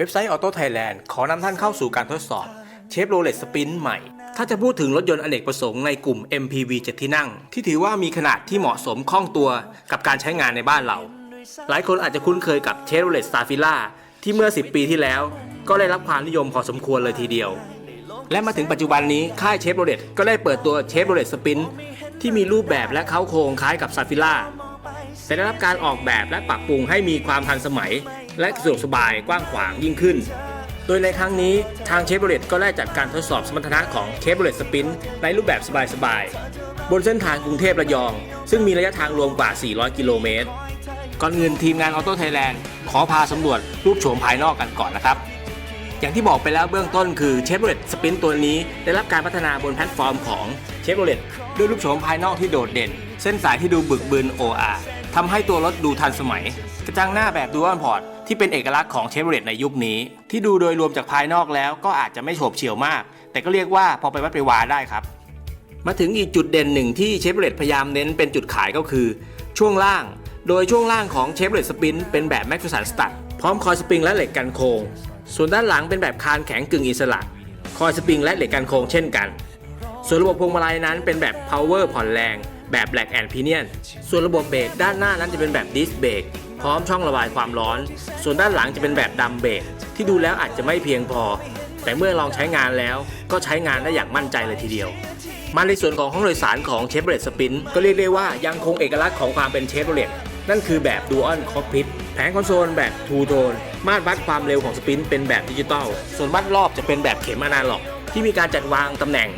เว็บไซต์ Auto Thailand ขอนำท่านเข้าสู่การทดสอบเชฟโรเลตสปินใหม่ ถ้าจะพูดถึงรถยนต์อเนกประสงค์ในกลุ่ม MPV 7ที่นั่ง ที่ถือว่ามีขนาดที่เหมาะสมคล่องตัวกับการใช้งานในบ้านเรา หลายคนอาจจะคุ้นเคยกับเชฟโรเลตสตาร์ฟิล่าที่เมื่อ 10 ปีที่แล้ว ก็ได้รับความนิยมพอสมควรเลยทีเดียว และมาถึงปัจจุบันนี้ค่ายเชฟโรเลตก็ได้เปิดตัวเชฟโรเลตสปินที่มีรูปแบบและเค้าโครงคล้ายกับซาฟิล่าแต่ได้รับการออกแบบและปรับปรุงให้มีความทันสมัย และสะดวกสบายกว้างขวางยิ่งขึ้น โดยในครั้งนี้ทางเชฟโรเลตก็ได้จัดการทดสอบสมรรถนะของเชฟโรเลตสปินในรูปแบบสบายๆ บนเส้นทางกรุงเทพระยอง ซึ่งมีระยะทางรวมกว่า 400 กิโลเมตร ก่อนอื่นทีมงานออโต้ไทยแลนด์ขอพาสำรวจรูปโฉมภายนอกกันก่อนนะครับอย่างที่บอกไปแล้วเบื้องต้นคือเชฟโรเลตสปินตัวนี้ได้รับการพัฒนาบนแพลตฟอร์มของเชฟโรเลตด้วยรูปโฉมภายนอกที่โดดเด่น เส้นสายที่ดูบึกบึน OR ทำให้ตัวรถดูทันสมัย กระจังหน้าแบบดูอัลพอร์ต ที่เป็นเอกลักษณ์ของเชฟโรเลตในยุคนี้ ที่ดูโดยรวมจากภายนอกแล้วก็อาจจะไม่โฉบเฉี่ยวมาก แต่ก็เรียกว่าพอไปวัดไปวาได้ครับ มาถึงอีกจุดเด่นหนึ่งที่เชฟโรเลตพยายามเน้นเป็นจุดขายก็คือ ช่วงล่าง โดยช่วงล่างของเชฟโรเลตสปินเป็นแบบแม็กซ์สันสตัดพร้อมคอยสปริงและเหล็กกันโค้งส่วนด้านหลังเป็นแบบคานแข็งกึ่งอิสระ คอยสปริงและเหล็กกันโค้งเช่นกัน ส่วนระบบพวงมาลัยนั้นเป็นแบบ power ผ่อนแรง แบบ black and pinion ส่วนระบบเบรกด้านหน้านั้นจะเป็นแบบ disc brake พร้อมช่องระบายความร้อน ส่วนด้านหลังจะเป็นแบบดัมเบรกที่ดูแล้วอาจจะไม่เพียงพอ แต่เมื่อลองใช้งานแล้วก็ใช้งานได้อย่างมั่นใจเลยทีเดียว มาในส่วนของห้องโดยสารของเชฟโรเลตสปินก็เรียกได้ว่ายังคงเอกลักษณ์ของความเป็นเชฟโรเลตนั่นคือแบบดูอัลคอ c พิ t แผงคอนโซลแบบทูโทนมาตรวัดความเร็วของสปินเป็นแบบดิจิตอลส่วนวัดรอบจะเป็นแบบเข็มอนาล็อกที่มีการจัดวางตำแหน่ง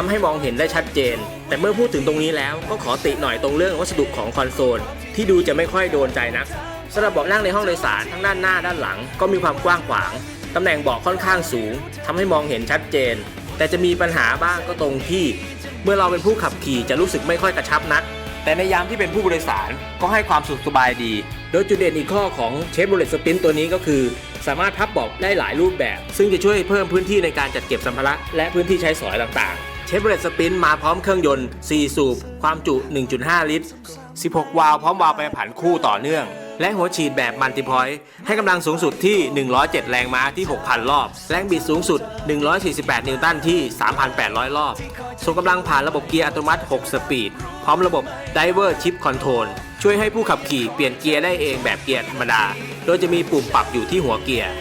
ทำให้มองเห็นได้ชัดเจน แต่เมื่อพูดถึงตรงนี้แล้วก็ขอติหน่อยตรงเรื่องวัสดุของคอนโซล ที่ดูจะไม่ค่อยโดนใจนักสำหรับเบาะนั่งในห้องโดยสารทั้งด้านหน้าด้านหลัง ก็มีความกว้างขวางตำแหน่งเบาะค่อนข้างสูงทำให้มองเห็นชัดเจน แต่จะมีปัญหาบ้างก็ตรงที่ เมื่อเราเป็นผู้ขับขี่จะรู้สึกไม่ค่อยกระชับนัก แต่ในยามที่เป็นผู้โดยสารก็ให้ความสุขสบายดี โดยจุดเด่นอีกข้อของเชฟโรเลตสปินตัวนี้ก็คือ สามารถพับเบาะได้หลายรูปแบบ ซึ่งจะช่วยเพิ่มพื้นที่ในการจัดเก็บสัมภาระและพื้นที่ใช้สอยต่างๆ เชฟโรเลตสปินมาพร้อมเครื่องยนต์ 4 สูบ ความจุ 1.5 ลิตร 16 วาล์วพร้อมวาล์วแปผันคู่ต่อเนื่อง และหัวฉีดแบบมัลติพอยต์ให้กำลังสูงสุดที่ 107 แรงม้าที่ 6,000 รอบ แรงบิดสูงสุด 148 นิวตันที่ 3,800 รอบ ส่งกำลังผ่านระบบเกียร์อัตโนมัติ 6 สปีด พร้อมระบบ Diver Chip Control ช่วยให้ผู้ขับขี่เปลี่ยนเกียร์ได้เองแบบเกียร์ธรรมดา โดยจะมีปุ่มปรับอยู่ที่หัวเกียร์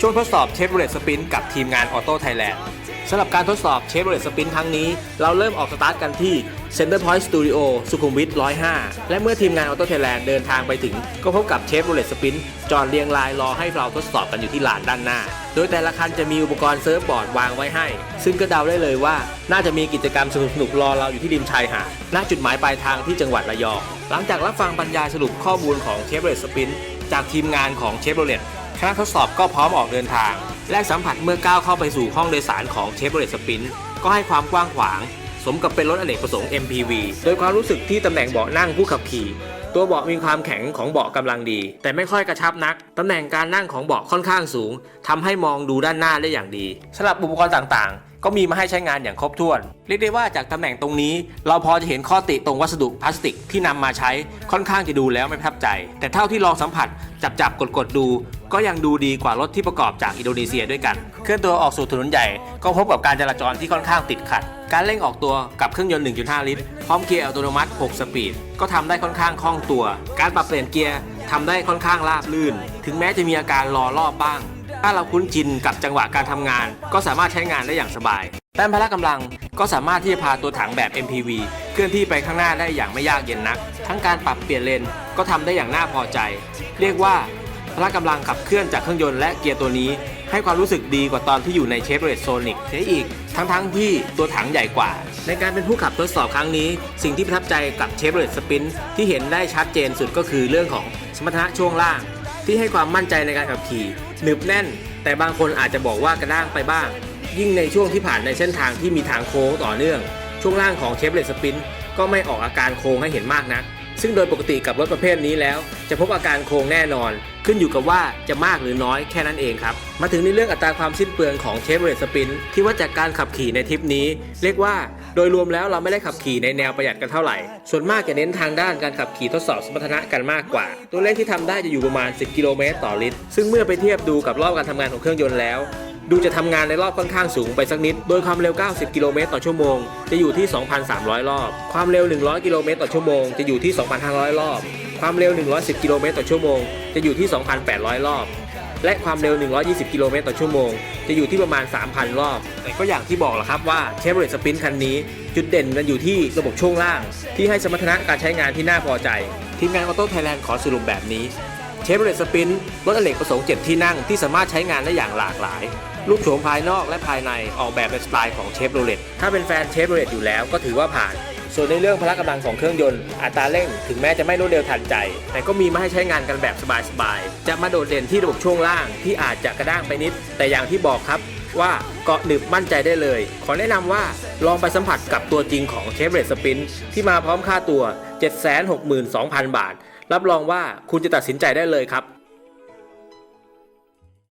ช่วงทดสอบเชฟโรเลตสปินกับทีมงานออโต้ไทยแลนด์สำหรับการทดสอบเชฟโรเลตสปินครั้งนี้ เราเริ่มออกสตาร์ทกันที่ Center Point Studio สุขุมวิท 105 และเมื่อทีมงานออโต้ไทยแลนด์เดินทางไปถึง ก็พบกับเชฟโรเลตสปินจอดเรียงรายรอให้เราทดสอบกันอยู่ที่ลานด้านหน้า โดยแต่ละคันจะมีอุปกรณ์เซิร์ฟบอร์ดวางไว้ให้ ซึ่งก็เดาได้เลยว่า น่าจะมีกิจกรรมสนุกๆรอเราอยู่ที่ริมชายหาดณจุดหมายปลายทางที่จังหวัดระยองหลังจากรับฟังบรรยายสรุปข้อมูลของเชฟโรเลตสปินจากทีมงานของเชฟโรเลต คณะทดสอบก็พร้อมออกเดินทาง แลกสัมผัสเมื่อก้าวเข้าไปสู่ห้องโดยสารของเชฟโรเลตสปินก็ให้ความกว้างขวาง สมกับเป็นรถอเนกประสงค์ MPV โดยความรู้สึกที่ตำแหน่งเบาะนั่งผู้ขับขี่ ตัวเบาะมีความแข็งของเบาะกำลังดี แต่ไม่ค่อยกระชับนัก ตำแหน่งการนั่งของเบาะค่อนข้างสูงทำให้มองดูด้านหน้าได้อย่างดีสำหรับอุปกรณ์ต่างๆ ก็มีมาให้ใช้งานอย่างครบถ้วน เรียกได้ว่าจากตำแหน่งตรงนี้ เราพอจะเห็นข้อติตรงวัสดุพลาสติกที่นำมาใช้ค่อนข้างจะดูแล้วไม่ประทับใจ แต่เท่าที่ลองสัมผัสจับจับกดกดดู ก็ยังดูดีกว่ารถที่ประกอบจากอินโดนีเซียด้วยกัน เคลื่อนตัวออกสู่ถนนใหญ่ ก็พบกับการจราจรที่ค่อนข้างติดขัด การเร่งออกตัวกับเครื่องยนต์ 1.5 ลิตร พร้อมเกียร์อัตโนมัติ 6 สปีด ก็ทำได้ค่อนข้างคล่องตัว การปรับเปลี่ยนเกียร์ทำได้ค่อนข้างราบลื่น ถึงแม้จะมีอาการรอรอบบ้าง ถ้าเราคุ้นชินกับจังหวะการทำงาน ก็สามารถใช้งานได้อย่างสบายแต้มพละกำลังก็สามารถที่จะพาตัวถังแบบ MPV เคลื่อนที่ไปข้างหน้าได้อย่างไม่ยากเย็นนัก ทั้งการปรับเปลี่ยนเลนก็ทำได้อย่างน่าพอใจ เรียกว่าพละกำลังขับเคลื่อนจากเครื่องยนต์และเกียร์ตัวนี้ ให้ความรู้สึกดีกว่าตอนที่อยู่ในเชฟโรเลตโซนิกเสียอีก ทั้งๆที่ตัวถังใหญ่กว่า ในการเป็นผู้ขับทดสอบครั้งนี้ สิ่งที่ประทับใจกับเชฟโรเลตสปินที่เห็นได้ชัดเจนสุดก็คือเรื่องของสมรรถนะช่วงล่าง ที่ให้ความมั่นใจในการขับขี่หนึบแน่น แต่บางคนอาจจะบอกว่ากระด้างไปบ้าง ยิ่งในช่วงที่ผ่านในเส้นทางที่มีทางโค้งต่อเนื่อง ช่วงล่างของเชฟเลตสปินก็ไม่ออกอาการโค้งให้เห็นมากนัก ซึ่งโดยปกติกับรถประเภทนี้แล้ว จะพบอาการโค้งแน่นอน ขึ้นอยู่กับว่าจะมากหรือน้อยแค่นั้นเองครับ มาถึงในเรื่องอัตราความสิ้นเปลืองของเชฟเลตสปินที่ว่าจากการขับขี่ในทริปนี้ เรียกว่า โดยรวมแล้วเราไม่ได้ขับขี่ในแนวประหยัดกันเท่าไหร่ ส่วนมากจะเน้นทางด้านการขับขี่ทดสอบสมรรถนะกันมากกว่า ตัวเลขที่ทำได้จะอยู่ประมาณ 10 กิโลเมตรต่อลิตร ซึ่งเมื่อไปเทียบดูกับรอบการทำงานของเครื่องยนต์แล้ว ดูจะทำงานในรอบค่อนข้างสูงไปสักนิด โดยความเร็ว 90 กิโลเมตรต่อชั่วโมง จะอยู่ที่ 2,300 รอบ ความเร็ว 100 กิโลเมตรต่อชั่วโมง จะอยู่ที่ 2,500 รอบ ความเร็ว 110 กิโลเมตรต่อชั่วโมง จะอยู่ที่ 2,800 รอบ และความเร็ว 120 กิโลเมตรต่อชั่วโมง จะอยู่ที่ประมาณ 3,000 รอบ แต่ก็อย่างที่บอกแหละครับว่าเชฟโรเลตสปินคันนี้ จุดเด่นมันอยู่ที่ระบบช่วงล่าง ที่ให้สมรรถนะการใช้งานที่น่าพอใจ ทีมงานออโต้ไทยแลนด์ขอสรุปแบบนี้เชฟโรเลตสปินรถอเนกประสงค์ 7 ที่นั่งที่สามารถใช้งานได้อย่างหลากหลายรูปโฉมภายนอกและภายในออกแบบในสไตล์ของเชฟโรเลตถ้าเป็นแฟนเชฟโรเลตอยู่แล้วก็ถือว่าผ่าน ส่วนในเรื่องพละกำลังของเครื่องยนต์อัตราเร่งถึงแม้จะไม่รวดเร็วทันใจ แต่ก็มีมาให้ใช้งานกันแบบสบายๆ จะมาโดดเด่นที่ระบบช่วงล่างที่อาจจะกระด้างไปนิด แต่อย่างที่บอกครับว่าเกาะหนึบมั่นใจได้เลย ขอแนะนำว่าลองไปสัมผัสกับตัวจริงของเชฟเรตสปินที่มาพร้อมค่าตัว 762,000 บาท รับรองว่าคุณจะตัดสินใจได้เลยครับ